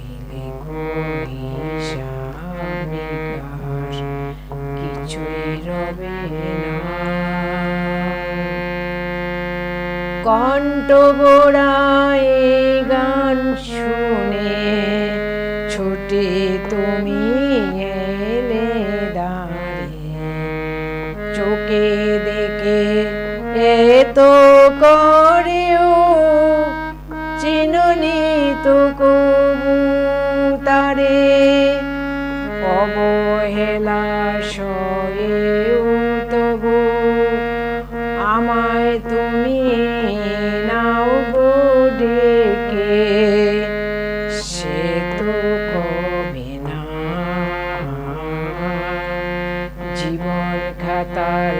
যতই লেখো হিসাব কিছুই রবে না। কণ্ঠ বোড়ায় গান শুনে ছুটে তুমি এলে দাঁড়িয়ে চোখে তারে অবহেলা সয়েও তবু আমায় তুমি নাও ডেকে। সে তো কবে না। জীবন খাতার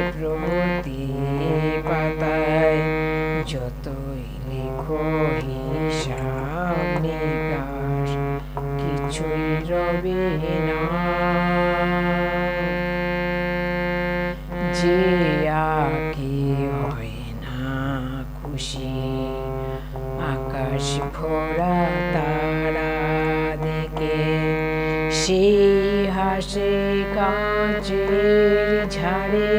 কিছুই রবে না যে আগে হয় না খুশি, আকাশ ভরা তারা দেখে। সেই হাসে কাঁচের ঝাড়ে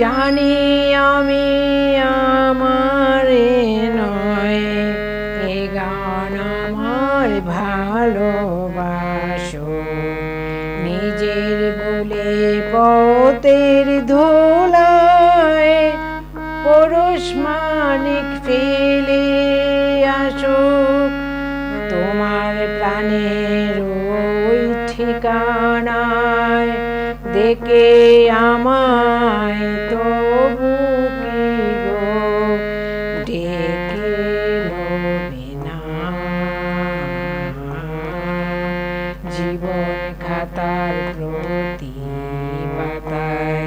জানি আমি আমার নয়, এ গান আমার ভালোবাসো। নিজের বলে পতের ধোলায় পরশ মানিক ফেলে আসো। তোমার প্রাণের ওই ঠিকানায় দেখে আমায় জীবন খাতার প্রতি পাতায়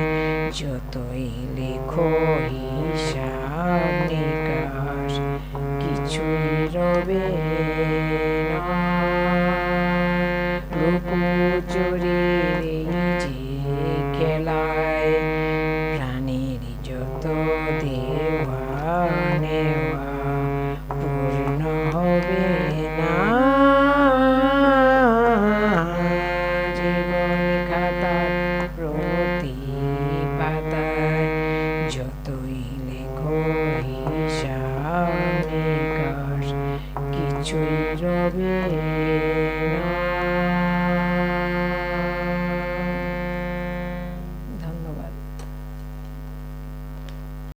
যতই লেখো হিসাব নিকাশ, কিছুই রবে খেলায়, প্রাণীর যত দেওয়া নেওয়া